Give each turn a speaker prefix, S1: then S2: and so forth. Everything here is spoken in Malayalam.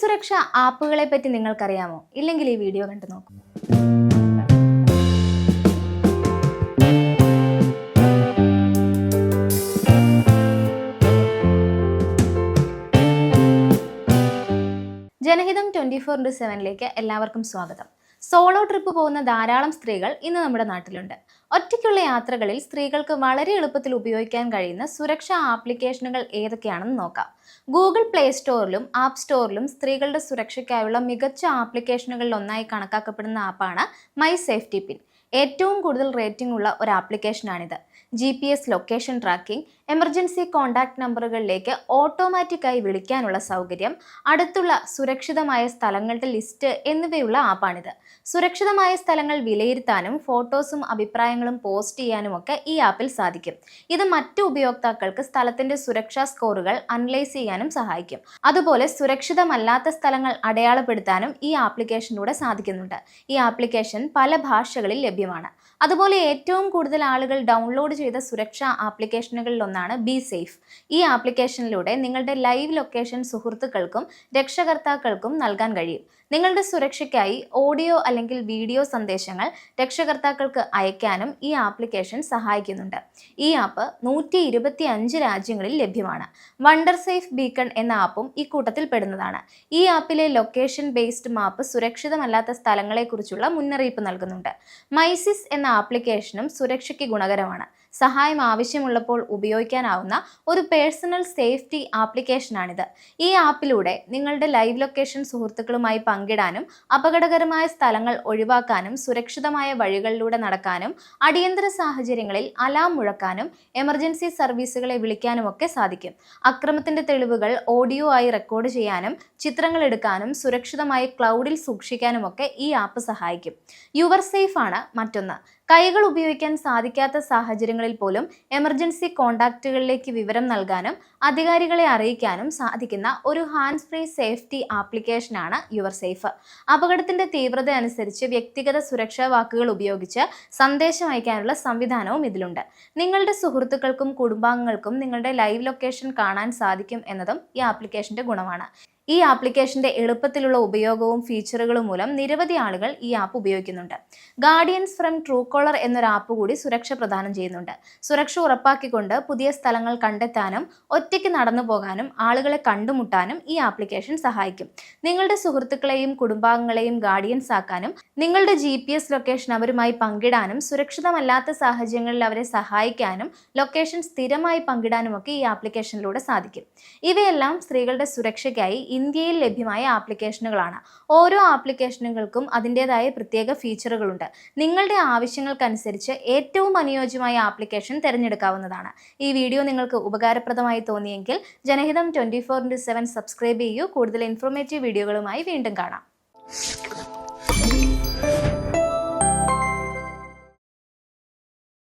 S1: സുരക്ഷ ആപ്പുകളെ പറ്റി നിങ്ങൾക്കറിയാമോ? ഇല്ലെങ്കിൽ ഈ വീഡിയോ കണ്ടു നോക്കൂ. ജനഹിതം ട്വന്റി ഫോർ ഇന്റു സെവനിലേക്ക് എല്ലാവർക്കും സ്വാഗതം. സോളോ ട്രിപ്പ് പോകുന്ന ധാരാളം സ്ത്രീകൾ ഇന്ന് നമ്മുടെ നാട്ടിലുണ്ട്. ഒറ്റയ്ക്കുള്ള യാത്രകളിൽ സ്ത്രീകൾക്ക് വളരെ എളുപ്പത്തിൽ ഉപയോഗിക്കാൻ കഴിയുന്ന സുരക്ഷാ ആപ്ലിക്കേഷനുകൾ ഏതൊക്കെയാണെന്ന് നോക്കാം. ഗൂഗിൾ പ്ലേ സ്റ്റോറിലും ആപ്പ് സ്റ്റോറിലും സ്ത്രീകളുടെ സുരക്ഷയ്ക്കായുള്ള മികച്ച ആപ്ലിക്കേഷനുകളിൽ ഒന്നായി കണക്കാക്കപ്പെടുന്ന ആപ്പാണ് മൈ സേഫ്റ്റി പിൻ ഏറ്റവും കൂടുതൽ റേറ്റിംഗ് ഉള്ള ഒരു ആപ്ലിക്കേഷനാണിത് G P S location tracking emergency contact നമ്പറുകളിലേക്ക് ഓട്ടോമാറ്റിക്കായി വിളിക്കാനുള്ള സൗകര്യം അടുത്തുള്ള സുരക്ഷിതമായ സ്ഥലങ്ങളുടെ ലിസ്റ്റ് എന്നിവയുള്ള ആപ്പാണിത് സുരക്ഷിതമായ സ്ഥലങ്ങൾ വിലയിരുത്താനും ഫോട്ടോസും അഭിപ്രായങ്ങളും പോസ്റ്റ് ചെയ്യാനും ഒക്കെ ഈ ആപ്പിൽ സാധിക്കും. ഇത് മറ്റു ഉപയോക്താക്കൾക്ക് സ്ഥലത്തിന്റെ സുരക്ഷാ സ്കോറുകൾ അനലൈസ് ചെയ്യാനും സഹായിക്കും. അതുപോലെ സുരക്ഷിതമല്ലാത്ത സ്ഥലങ്ങൾ അടയാളപ്പെടുത്താനും ഈ ആപ്ലിക്കേഷനിലൂടെ സാധിക്കുന്നുണ്ട്. ഈ ആപ്ലിക്കേഷൻ പല ഭാഷകളിൽ ലഭ്യമാണ്. അതുപോലെ ഏറ്റവും കൂടുതൽ ആളുകൾ ഡൗൺലോഡ് ചെയ്ത സുരക്ഷാ ആപ്ലിക്കേഷനുകളിൽ ഒന്നാണ് ബി സേഫ് ഈ ആപ്ലിക്കേഷനിലൂടെ നിങ്ങളുടെ ലൈവ് ലൊക്കേഷൻ സുഹൃത്തുക്കൾക്കും രക്ഷകർത്താക്കൾക്കും നൽകാൻ കഴിയും. നിങ്ങളുടെ സുരക്ഷയ്ക്കായി ഓഡിയോ അല്ലെങ്കിൽ വീഡിയോ സന്ദേശങ്ങൾ രക്ഷകർത്താക്കൾക്ക് അയക്കാനും ഈ ആപ്ലിക്കേഷൻ സഹായിക്കുന്നുണ്ട്. ഈ ആപ്പ് നൂറ്റി ഇരുപത്തി അഞ്ച് രാജ്യങ്ങളിൽ ലഭ്യമാണ്. വണ്ടർ സേഫ് ബീക്കൺ എന്ന ആപ്പും ഈ കൂട്ടത്തിൽ പെടുന്നതാണ്. ഈ ആപ്പിലെ ലൊക്കേഷൻ ബേസ്ഡ് മാപ്പ് സുരക്ഷിതമല്ലാത്ത സ്ഥലങ്ങളെക്കുറിച്ചുള്ള മുന്നറിയിപ്പ് നൽകുന്നുണ്ട്. മൈസിസ് എന്ന ആപ്ലിക്കേഷനും സുരക്ഷയ്ക്ക് ഗുണകരമാണ്. സഹായം ആവശ്യമുള്ളപ്പോൾ ഉപയോഗിക്കാനാവുന്ന ഒരു പേഴ്സണൽ സേഫ്റ്റി ആപ്ലിക്കേഷനാണിത്. ഈ ആപ്പിലൂടെ നിങ്ങളുടെ ലൈവ് ലൊക്കേഷൻ സുഹൃത്തുക്കളുമായി പങ്കിടാനും അപകടകരമായ സ്ഥലങ്ങൾ ഒഴിവാക്കാനും സുരക്ഷിതമായ വഴികളിലൂടെ നടക്കാനും അടിയന്തര സാഹചര്യങ്ങളിൽ അലാം മുഴക്കാനും എമർജൻസി സർവീസുകളെ വിളിക്കാനുമൊക്കെ സാധിക്കും. അക്രമത്തിന്റെ തെളിവുകൾ ഓഡിയോ ആയി റെക്കോർഡ് ചെയ്യാനും ചിത്രങ്ങൾ എടുക്കാനും സുരക്ഷിതമായി ക്ലൗഡിൽ സൂക്ഷിക്കാനും ഒക്കെ ഈ ആപ്പ് സഹായിക്കും. യുവർ സേഫ് ആണ് മറ്റൊന്ന്. കൈകൾ ഉപയോഗിക്കാൻ സാധിക്കാത്ത സാഹചര്യങ്ങളിൽ പോലും എമർജൻസി കോണ്ടാക്റ്റുകളിലേക്ക് വിവരം നൽകാനും അധികാരികളെ അറിയിക്കാനും സാധിക്കുന്ന ഒരു ഹാൻഡ് ഫ്രീ സേഫ്റ്റി ആപ്ലിക്കേഷനാണ് യുവർ സേഫ്. അപകടത്തിന്റെ തീവ്രത അനുസരിച്ച് വ്യക്തിഗത സുരക്ഷാ വാക്കുകൾ ഉപയോഗിച്ച് സന്ദേശം അയക്കാനുള്ള സംവിധാനവും ഇതിലുണ്ട്. നിങ്ങളുടെ സുഹൃത്തുക്കൾക്കും കുടുംബാംഗങ്ങൾക്കും നിങ്ങളുടെ ലൈവ് ലൊക്കേഷൻ കാണാൻ സാധിക്കും എന്നതും ഈ ആപ്ലിക്കേഷന്റെ ഗുണമാണ്. ഈ ആപ്ലിക്കേഷന്റെ എളുപ്പത്തിലുള്ള ഉപയോഗവും ഫീച്ചറുകളും മൂലം നിരവധി ആളുകൾ ഈ ആപ്പ് ഉപയോഗിക്കുന്നുണ്ട്. ഗാർഡിയൻസ് ഫ്രം ട്രൂ കോളർ എന്നൊരു ആപ്പ് കൂടി സുരക്ഷ പ്രദാനം ചെയ്യുന്നുണ്ട്. സുരക്ഷ ഉറപ്പാക്കിക്കൊണ്ട് പുതിയ സ്ഥലങ്ങൾ കണ്ടെത്താനും ഒറ്റയ്ക്ക് നടന്നു പോകാനും ആളുകളെ കണ്ടുമുട്ടാനും ഈ ആപ്ലിക്കേഷൻ സഹായിക്കും. നിങ്ങളുടെ സുഹൃത്തുക്കളെയും കുടുംബാംഗങ്ങളെയും ഗാർഡിയൻസ് ആക്കാനും നിങ്ങളുടെ ജി ലൊക്കേഷൻ അവരുമായി പങ്കിടാനും സുരക്ഷിതമല്ലാത്ത സാഹചര്യങ്ങളിൽ അവരെ സഹായിക്കാനും ലൊക്കേഷൻ സ്ഥിരമായി പങ്കിടാനുമൊക്കെ ഈ ആപ്ലിക്കേഷനിലൂടെ സാധിക്കും. ഇവയെല്ലാം സ്ത്രീകളുടെ സുരക്ഷയ്ക്കായി ഇന്ത്യയിൽ ലഭ്യമായ ആപ്ലിക്കേഷനുകളാണ്. ഓരോ ആപ്ലിക്കേഷനുകൾക്കും അതിന്റെതായ പ്രത്യേക ഫീച്ചറുകളുണ്ട്. നിങ്ങളുടെ ആവശ്യങ്ങൾക്കനുസരിച്ച് ഏറ്റവും അനുയോജ്യമായ ആപ്ലിക്കേഷൻ തിരഞ്ഞെടുക്കാവുന്നതാണ്. ഈ വീഡിയോ നിങ്ങൾക്ക് ഉപകാരപ്രദമായി തോന്നിയെങ്കിൽ ജനഹിതം twenty four into seven subscribe ചെയ്യൂ. കൂടുതൽ ഇൻഫോർമേറ്റീവ് വീഡിയോകളുമായി വീണ്ടും കാണാം.